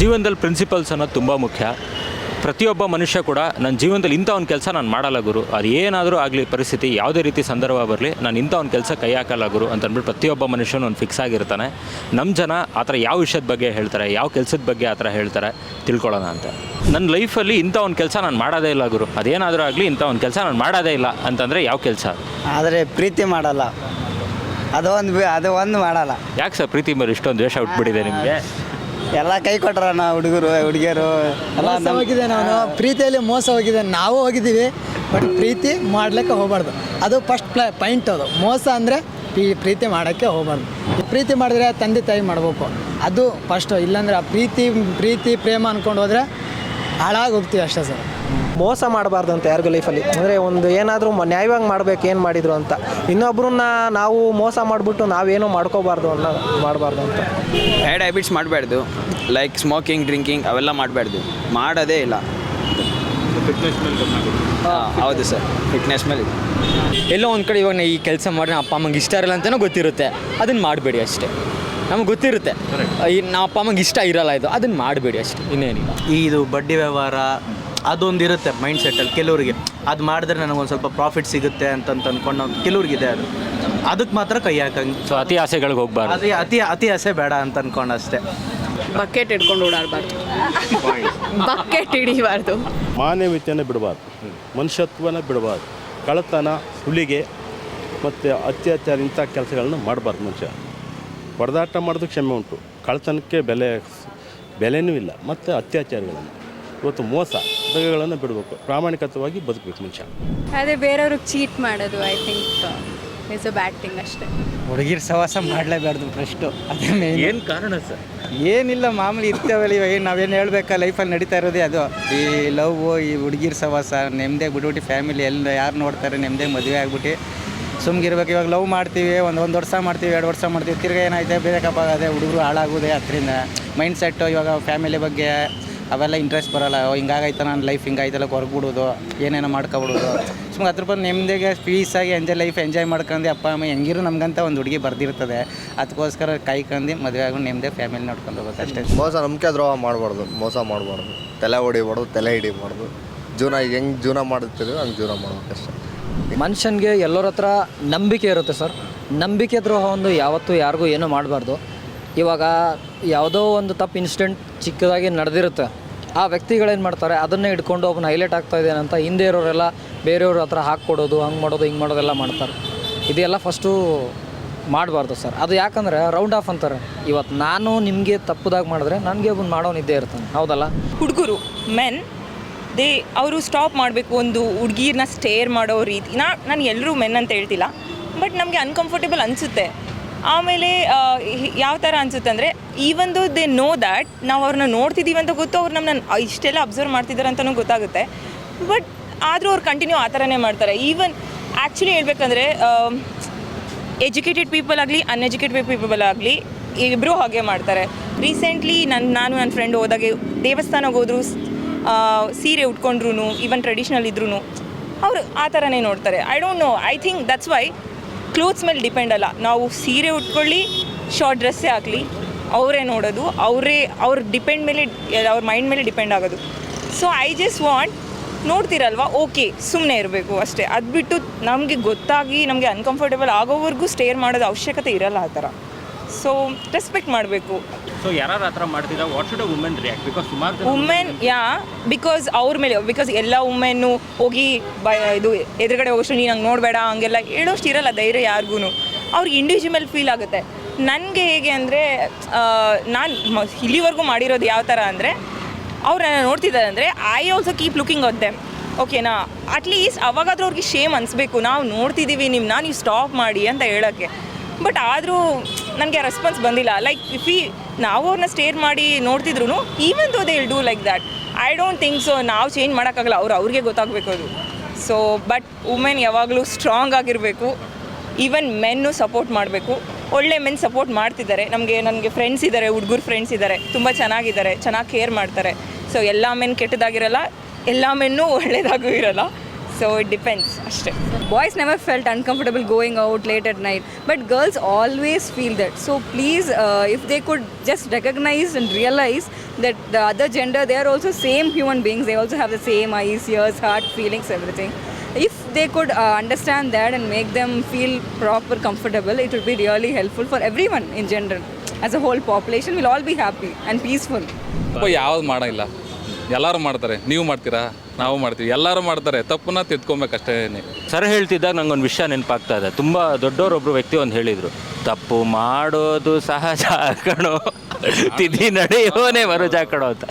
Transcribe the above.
ಜೀವನದಲ್ಲಿ ಪ್ರಿನ್ಸಿಪಲ್ಸ್ ಅನ್ನೋದು ತುಂಬ ಮುಖ್ಯ. ಪ್ರತಿಯೊಬ್ಬ ಮನುಷ್ಯ ಕೂಡ ನನ್ನ ಜೀವನದಲ್ಲಿ ಇಂಥ ಒಂದು ಕೆಲಸ ನಾನು ಮಾಡಲ್ಲ ಗುರು. ಅದು ಏನಾದರೂ ಆಗಲಿ ಪರಿಸ್ಥಿತಿ ಯಾವುದೇ ರೀತಿ ಸಂದರ್ಭ ಬರಲಿ ನಾನು ಇಂಥ ಒಂದು ಕೆಲಸ ಕೈ ಹಾಕಲ್ಲ ಗುರು ಅಂತ ಅಂದ್ಬಿಟ್ಟು ಪ್ರತಿಯೊಬ್ಬ ಮನುಷ್ಯನೂ ಒಂದು ಫಿಕ್ಸ್ ಆಗಿರ್ತಾನೆ. ನಮ್ಮ ಜನ ಆ ಥರ ಯಾವ ವಿಷಯದ ಬಗ್ಗೆ ಹೇಳ್ತಾರೆ ಯಾವ ಕೆಲಸದ ಬಗ್ಗೆ ಆ ಥರ ಹೇಳ್ತಾರೆ ತಿಳ್ಕೊಳ್ಳೋಣ ಅಂತ. ನನ್ನ ಲೈಫಲ್ಲಿ ಇಂಥ ಒಂದು ಕೆಲಸ ನಾನು ಮಾಡೋದೇ ಇಲ್ಲ ಗುರು. ಅದೇನಾದರೂ ಆಗಲಿ ಇಂಥ ಒಂದು ಕೆಲಸ ನಾನು ಮಾಡೋದೇ ಇಲ್ಲ ಅಂತಂದರೆ ಯಾವ ಕೆಲಸ? ಆದರೆ ಪ್ರೀತಿ ಮಾಡಲ್ಲ. ಅದು ಒಂದು ಅದು ಒಂದು ಮಾಡಲ್ಲ. ಯಾಕೆ ಸರ್ ಪ್ರೀತಿ ಮೇಲೆ ಇಷ್ಟೊಂದು ದ್ವೇಷ ಹುಟ್ಬಿಟ್ಟಿದೆ ನಿಮಗೆ? ಎಲ್ಲ ಕೈ ಕೊಟ್ರಣ್ಣ ಹುಡುಗರು ಹುಡುಗಿಯರು. ಎಲ್ಲ ಮೋಸ ಹೋಗಿದೆ ನಾನು ಪ್ರೀತಿಯಲ್ಲಿ ಮೋಸ ಹೋಗಿದೆ ನಾವು ಹೋಗಿದ್ದೀವಿ ಬಟ್ ಪ್ರೀತಿ ಮಾಡ್ಲಿಕ್ಕೆ ಹೋಗ್ಬಾರ್ದು. ಅದು ಫಸ್ಟ್ ಪ್ಲ ಪಾಯಿಂಟ್ ಅದು. ಮೋಸ ಅಂದರೆ ಪ್ರೀತಿ ಮಾಡೋಕ್ಕೆ ಹೋಗ್ಬಾರ್ದು. ಈ ಪ್ರೀತಿ ಮಾಡಿದ್ರೆ ತಂದೆ ತಾಯಿ ಮಾಡಬೇಕು. ಅದು ಫಸ್ಟು ಇಲ್ಲಾಂದ್ರೆ ಆ ಪ್ರೀತಿ ಪ್ರೀತಿ ಪ್ರೇಮ ಅಂದ್ಕೊಂಡು ಹೋದರೆ ಹಾಳಾಗಿ ಹೋಗ್ತೀವಿ ಅಷ್ಟೇ ಸರ್. ಮೋಸ ಮಾಡಬಾರ್ದು ಅಂತ ಯಾರಿಗೂ ಲೈಫಲ್ಲಿ ಅಂದರೆ ಒಂದು ಏನಾದರೂ ನ್ಯಾಯವಾಗಿ ಮಾಡಬೇಕು ಏನು ಮಾಡಿದ್ರು ಅಂತ. ಇನ್ನೊಬ್ಬರನ್ನ ನಾವು ಮೋಸ ಮಾಡಿಬಿಟ್ಟು ನಾವೇನೋ ಮಾಡ್ಕೋಬಾರ್ದು ಅನ್ನೋ ಮಾಡಬಾರ್ದು ಅಂತ. ಬ್ಯಾಡ್ ಹ್ಯಾಬಿಟ್ಸ್ ಮಾಡಬಾರ್ದು ಲೈಕ್ ಸ್ಮೋಕಿಂಗ್ ಡ್ರಿಂಕಿಂಗ್ ಅವೆಲ್ಲ ಮಾಡಬಾರ್ದು ಮಾಡೋದೇ ಇಲ್ಲ. ಹಾಂ ಹೌದು ಸರ್ ಫಿಟ್ನೆಸ್ ಮೇಲೆ ಎಲ್ಲೋ ಒಂದು ಕಡೆ ಇವಾಗ ನಾ ಈ ಕೆಲಸ ಮಾಡಿದ್ರೆ ಅಪ್ಪ ಅಮ್ಮಂಗೆ ಇಷ್ಟ ಇರಲ್ಲ ಅಂತಲೂ ಗೊತ್ತಿರುತ್ತೆ. ಅದನ್ನು ಮಾಡಬೇಡಿ ಅಷ್ಟೇ. ನಮಗೆ ಗೊತ್ತಿರುತ್ತೆ. ಈ ನಮ್ಮ ಅಪ್ಪ ಅಮ್ಮಂಗೆ ಇಷ್ಟ ಇರಲ್ಲ ಇದು. ಅದನ್ನು ಮಾಡಬೇಡಿ ಅಷ್ಟೇ. ಇನ್ನೇನಿಲ್ಲ. ಇದು ಬಡ್ಡಿ ವ್ಯವಹಾರ ಅದೊಂದು ಇರುತ್ತೆ ಮೈಂಡ್ ಸೆಟ್ಟಲ್ಲಿ ಕೆಲವರಿಗೆ. ಅದು ಮಾಡಿದ್ರೆ ನನಗೊಂದು ಸ್ವಲ್ಪ ಪ್ರಾಫಿಟ್ ಸಿಗುತ್ತೆ ಅಂತಂತ ಅಂದ್ಕೊಂಡು ಕೆಲವ್ರಿಗಿದೆ ಅದು. ಅದಕ್ಕೆ ಮಾತ್ರ ಕೈ ಹಾಕಂಗೆ. ಸೊ ಅತಿ ಆಸೆಗಳಿಗೆ ಹೋಗ್ಬಾರ್ದು. ಅದೇ ಅತಿ ಅತಿ ಆಸೆ ಬೇಡ ಅಂತ ಅಂದ್ಕೊಂಡು ಅಷ್ಟೇ ಬಕೆಟ್ ಇಟ್ಕೊಂಡು ಓಡಾಡಬಾರ್ದು. ಬಕೆಟ್ ಹಿಡಿಬಾರ್ದು. ಮಾನವೀಯತೆಯನ್ನು ಬಿಡಬಾರ್ದು. ಮನುಷ್ಯತ್ವನ ಬಿಡಬಾರ್ದು. ಕಳ್ಳತನ ಹುಲಿಗೆ ಮತ್ತು ಅತ್ಯಾಚಾರ ಇಂಥ ಕೆಲಸಗಳನ್ನ ಮಾಡಬಾರ್ದು ಮನುಷ್ಯ. ಹೊಡೆದಾಟ ಮಾಡೋದು ಕ್ಷಮೆ ಉಂಟು. ಕಳ್ಳತನಕ್ಕೆ ಬೆಲೆ ಬೆಲೆನೂ ಇಲ್ಲ. ಮತ್ತು ಅತ್ಯಾಚಾರಗಳನ್ನು. ಇವತ್ತು ಮೋಸ ಬಗೆಗಳನ್ನು ಬಿಡಬೇಕು. ಪ್ರಾಮಾಣಿಕತವಾಗಿ ಬದುಕಬೇಕು ಮನುಷ್ಯ ಅದೇ ಬೇರೆಯವ್ರಿಗೆ ಚೀಟ್ ಮಾಡೋದು I think is a bad thing ಅಷ್ಟೇ. ಹುಡುಗಿರ್ ಸವಾಸ ಮಾಡಲೇಬಾರ್ದು ಫಸ್ಟು ಅದೇ ಮೇನ್ ಏನು ಕಾರಣ ಸರ್? ಏನಿಲ್ಲ ಮಾಮೂಲಿ ಇರ್ತೇವಲ್ಲ ಇವಾಗ ಏನು ನಾವೇನು ಹೇಳ್ಬೇಕಾ? ಲೈಫಲ್ಲಿ ನಡೀತಾ ಇರೋದೇ ಅದು. ಈ ಲವ್ ಈ ಹುಡುಗಿರ್ ಸವಾಸ ನೆಮ್ಮದಿಯಾಗಿ ಬಿಟ್ಬಿಟ್ಟು ಫ್ಯಾಮಿಲಿ ಎಲ್ಲ ಯಾರು ನೋಡ್ತಾರೆ ನೆಮ್ಮದಿ ಮದುವೆ ಆಗ್ಬಿಟ್ಟು ಸುಮ್ಗಿರ್ಬೇಕು. ಇವಾಗ ಲವ್ ಮಾಡ್ತೀವಿ ಒಂದು ಒಂದು ವರ್ಷ ಮಾಡ್ತೀವಿ ಎರಡು ವರ್ಷ ಮಾಡ್ತೀವಿ ತಿರ್ಗಿ ಏನಾಯ್ತು ಬೇಕಪ್ಪ ಅದೇ ಹುಡುಗರು ಹಾಳಾಗೋದೆ ಅದರಿಂದ. ಮೈಂಡ್ ಸೆಟ್ಟು ಇವಾಗ ಫ್ಯಾಮಿಲಿ ಬಗ್ಗೆ ಅವೆಲ್ಲ ಇಂಟ್ರೆಸ್ಟ್ ಬರೋಲ್ಲ. ಹಿಂಗಾಗೈತೆ ನನ್ನ ಲೈಫ್ ಹಿಂಗಾಯ್ತಲ್ಲ ಹೊರಗ್ಬಿಡೋದು ಏನೇನೋ ಮಾಡ್ಕೊಬಿಡೋದು. ಸುಮ್ಮನೆ ಹತ್ತು ರೂಪಾಯಿ ನೆಮ್ಮದಿಗೆ ಪೀಸಾಗಿ ಎಂಜಾಯ್ ಲೈಫ್ ಎಂಜಾಯ್ ಮಾಡ್ಕೊಂಡು ಅಪ್ಪ ಅಮ್ಮ ಹೆಂಗಿರು ನಮಗಂತ ಒಂದು ಹುಡುಗಿ ಬರ್ದಿರ್ತದೆ. ಅದಕ್ಕೋಸ್ಕರ ಕಾಯ್ಕೊಂಡು ಮದುವೆ ಆಗಿ ನೆಮ್ಮದಿ ಫ್ಯಾಮಿಲಿ ನೋಡ್ಕೊಂಡು ಹೋಗುತ್ತೆ ಅಷ್ಟೇ. ಮೋಸ ನಂಬಿಕೆ ದ್ರೋಹ ಮಾಡಬಾರ್ದು ಮೋಸ ಮಾಡಬಾರ್ದು. ತಲೆ ಹೊಡಿಬಾರ್ದು ತಲೆ ಹಿಡಿಬಾರ್ದು. ಜೀವನ ಈಗ ಹೆಂಗೆ ಜೀವನ ಮಾಡುತ್ತೀವಿ ಹಂಗೆ ಜೀವನ ಮಾಡ್ಬೇಕಷ್ಟೇ ಮನುಷ್ಯನಿಗೆ ಎಲ್ಲರ ಹತ್ರ ನಂಬಿಕೆ ಇರುತ್ತೆ ಸರ್. ನಂಬಿಕೆ ದ್ರೋಹ ಒಂದು ಯಾವತ್ತೂ ಯಾರಿಗೂ ಏನೂ ಮಾಡಬಾರ್ದು. ಇವಾಗ ಯಾವುದೋ ಒಂದು ತಪ್ಪು ಇನ್ಸಿಡೆಂಟ್ ಚಿಕ್ಕದಾಗಿ ನಡೆದಿರುತ್ತೆ. ಆ ವ್ಯಕ್ತಿಗಳೇನು ಮಾಡ್ತಾರೆ? ಅದನ್ನೇ ಇಟ್ಕೊಂಡು ಒಬ್ಬನ ಹೈಲೈಟ್ ಆಗ್ತಾ ಇದ್ದೇನೆ ಅಂತ ಹಿಂದೆ ಇರೋರೆಲ್ಲ ಬೇರೆಯವ್ರ ಹತ್ರ ಹಾಕ್ಕೊಡೋದು ಹಂಗೆ ಮಾಡೋದು, ಹಿಂಗೆ ಮಾಡೋದೆಲ್ಲ ಮಾಡ್ತಾರೆ. ಇದೆಲ್ಲ ಫಸ್ಟು ಮಾಡಬಾರ್ದು ಸರ್. ಅದು ಯಾಕಂದರೆ ರೌಂಡ್ ಆಫ್ ಅಂತಾರೆ. ಇವತ್ತು ನಾನು ನಿಮಗೆ ತಪ್ಪುದಾಗಿ ಮಾಡಿದ್ರೆ ನನಗೆ ಒಬ್ಬನು ಮಾಡೋನು ಇದ್ದೇ ಇರ್ತಾನೆ. ಹೌದಲ್ಲ? ಹುಡುಗರು ಮೆನ್ ದೇ ಅವರು ಸ್ಟಾಪ್ ಮಾಡಬೇಕು ಒಂದು ಹುಡುಗಿರನ್ನ ಸ್ಟೇರ್ ಮಾಡೋ ರೀತಿ. ನಾ ನಾನು ಎಲ್ಲರೂ ಮೆನ್ ಅಂತ ಹೇಳ್ತಿಲ್ಲ. ಬಟ್ ನಮಗೆ ಅನ್ಕಂಫರ್ಟೇಬಲ್ ಅನಿಸುತ್ತೆ. ಆಮೇಲೆ ಯಾವ ಥರ ಅನಿಸುತ್ತೆ ಅಂದರೆ ಈವನ್ ಒಂದು ದೇ ನೋ ದ್ಯಾಟ್ ನಾವು ಅವ್ರನ್ನ ನೋಡ್ತಿದ್ದೀವಿ ಅಂತ ಗೊತ್ತು, ಅವ್ರು ನಮ್ಮನ್ನ ಇಷ್ಟೆಲ್ಲ ಅಬ್ಸರ್ವ್ ಮಾಡ್ತಿದ್ದಾರೆ ಅಂತಲೂ ಗೊತ್ತಾಗುತ್ತೆ. ಬಟ್ ಆದರೂ ಅವ್ರು ಕಂಟಿನ್ಯೂ ಆ ಥರನೇ ಮಾಡ್ತಾರೆ. ಈವನ್ ಆ್ಯಕ್ಚುಲಿ ಹೇಳ್ಬೇಕಂದ್ರೆ ಎಜುಕೇಟೆಡ್ ಪೀಪಲ್ ಆಗಲಿ ಅನ್ಎಜುಕೇಟೆಡ್ ಪೀಪಲ್ ಆಗಲಿ ಇಬ್ಬರೂ ಹಾಗೆ ಮಾಡ್ತಾರೆ. ರೀಸೆಂಟ್ಲಿ ನನ್ನ ನಾನು ನನ್ನ ಫ್ರೆಂಡ್ ಹೋದಾಗೆ ದೇವಸ್ಥಾನಕ್ಕೆ ಹೋದ್ರು ಸೀರೆ ಉಟ್ಕೊಂಡ್ರು ಈವನ್ ಟ್ರೆಡಿಷ್ನಲ್ ಇದ್ರೂ ಅವರು ಆ ಥರನೇ ನೋಡ್ತಾರೆ. I don't know I think that's why clothes ಮೇಲೆ ಡಿಪೆಂಡ್ ಅಲ್ಲ. ನಾವು ಸೀರೆ ಉಟ್ಕೊಳ್ಳಿ ಶಾರ್ಟ್ ಡ್ರೆಸ್ಸೇ ಆಗಲಿ ಅವರೇ ನೋಡೋದು. ಅವರೇ, ಅವ್ರ ಡಿಪೆಂಡ್ ಮೇಲೆ, ಅವ್ರ ಮೈಂಡ್ ಮೇಲೆ ಡಿಪೆಂಡ್ ಆಗೋದು. ಸೊ ಐ ಜಸ್ಟ್ ವಾಂಟ್ ನೋಡ್ತಿರಲ್ವಾ? ಓಕೆ ಸುಮ್ಮನೆ ಇರಬೇಕು ಅಷ್ಟೇ. ಅದು ಬಿಟ್ಟು ನಮಗೆ ಗೊತ್ತಾಗಿ, ನಮಗೆ ಅನ್ಕಂಫರ್ಟೇಬಲ್ ಆಗೋವರೆಗೂ ಸ್ಟೇರ್ ಮಾಡೋದು ಅವಶ್ಯಕತೆ ಇರಲ್ಲ ಆ ಥರ. ಸೊ ರೆಸ್ಪೆಕ್ಟ್ ಮಾಡಬೇಕು. ಸೊ ಯಾರು ಆ ಥರ ಮಾಡ್ತಿದ್ದ what should women react because ಸುಮಾರು ವುಮೆನ್ ಯಾ ಬಿಕಾಸ್ ಅವ್ರ ಮೇಲೆ ಬಿಕಾಸ್ ಎಲ್ಲ ವುಮೆನ್ನು ಹೋಗಿ ಬ ಇದು ಎದುರುಗಡೆ ಹೋಗೋಷ್ಟು ನೀನು ಹಂಗೆ ನೋಡಬೇಡ ಹಂಗೆಲ್ಲ ಹೇಳೋಷ್ಟು ಇರಲ್ಲ ಧೈರ್ಯ ಯಾರಿಗೂ ಅವ್ರಿಗೆ ಇಂಡಿವಿಜುವಲ್ ಫೀಲ್ ಆಗುತ್ತೆ. ನನಗೆ ಹೇಗೆ ಅಂದರೆ ನಾನು ಇಲ್ಲಿವರೆಗೂ ಮಾಡಿರೋದು ಯಾವ ಥರ ಅಂದರೆ ಅವ್ರು ನನ್ನ ನೋಡ್ತಿದ್ದಾರೆ ಅಂದರೆ I also keep looking at them ಓಕೆನಾ ಅಟ್ಲೀಸ್ಟ್ ಅವಾಗಾದರೂ ಅವ್ರಿಗೆ ಶೇಮ್ ಅನಿಸ್ಬೇಕು. ನಾವು ನೋಡ್ತಿದ್ದೀವಿ ನಿಮ್ಮನ್ನ ನೀವು ಸ್ಟಾಪ್ ಮಾಡಿ ಅಂತ ಹೇಳೋಕ್ಕೆ. ಬಟ್ ಆದರೂ ನನಗೆ ರೆಸ್ಪಾನ್ಸ್ ಬಂದಿಲ್ಲ. ಲೈಕ್ ಇಫ್ ಈ ನಾವು ಅವ್ರನ್ನ ಸ್ಟೇರ್ ಮಾಡಿ ನೋಡ್ತಿದ್ರು even though they will do like that I don't think so ನಾವು ಚೇಂಜ್ ಮಾಡೋಕ್ಕಾಗಲ್ಲ. ಅವ್ರು ಅವ್ರಿಗೆ ಗೊತ್ತಾಗಬೇಕು ಅದು. ಸೊ ಬಟ್ ವುಮೆನ್ ಯಾವಾಗಲೂ ಸ್ಟ್ರಾಂಗ್ ಆಗಿರಬೇಕು. ಈವನ್ ಮೆನ್ನು ಸಪೋರ್ಟ್ ಮಾಡಬೇಕು. ಒಳ್ಳೆ ಮೆನ್ ಸಪೋರ್ಟ್ ಮಾಡ್ತಿದ್ದಾರೆ. ನಮಗೆ, ನನಗೆ ಫ್ರೆಂಡ್ಸ್ ಇದ್ದಾರೆ ಹುಡುಗರು ಫ್ರೆಂಡ್ಸ್ ಇದ್ದಾರೆ ತುಂಬ ಚೆನ್ನಾಗಿದ್ದಾರೆ, ಚೆನ್ನಾಗಿ ಕೇರ್ ಮಾಡ್ತಾರೆ. ಸೊ ಎಲ್ಲ ಮೆನ್ ಕೆಟ್ಟದಾಗಿರಲ್ಲ, ಎಲ್ಲ ಮೆನ್ನು ಒಳ್ಳೆಯದಾಗೂ ಇರಲ್ಲ. ಸೊ ಇಟ್ ಡಿಪೆಂಡ್ಸ್ ಅಷ್ಟೇ Boys never felt uncomfortable going out late at night, but girls always feel that. So please, uh, if they could just recognize and realize that the other gender, they are also same human beings. They also have the same eyes, ears, heart, feelings, everything. If they could uh, understand that and make them feel proper, comfortable, it would be really helpful for everyone in general. As a whole population, we'll all be happy and peaceful. ಯಾವ್ದು ಮಾಡೋಂಗಿಲ್ಲ ಎಲ್ಲರೂ ಮಾಡ್ತಾರೆ. ನೀವು ಮಾಡ್ತೀರಾ? ನಾವು ಮಾಡ್ತೀವಿ. ಎಲ್ಲರೂ ಮಾಡ್ತಾರೆ. ತಪ್ಪನ್ನ ತಿದ್ಕೊಬೇಕಷ್ಟೇ ಸರ್ ಹೇಳ್ತಿದ್ದಾಗ ನಂಗೊಂದು ವಿಷಯ ನೆನಪಾಗ್ತಾ ಇದೆ. ತುಂಬ ದೊಡ್ಡವರೊಬ್ಬರು ವ್ಯಕ್ತಿ ಒಂದು ಹೇಳಿದರು. ತಪ್ಪು ಮಾಡೋದು ಸಹಜ ಕಣೋ. ತಿದ್ದಿ ನಡೆಯೋನೇ ಬರೋ ಕಣೋ ಅಂತ.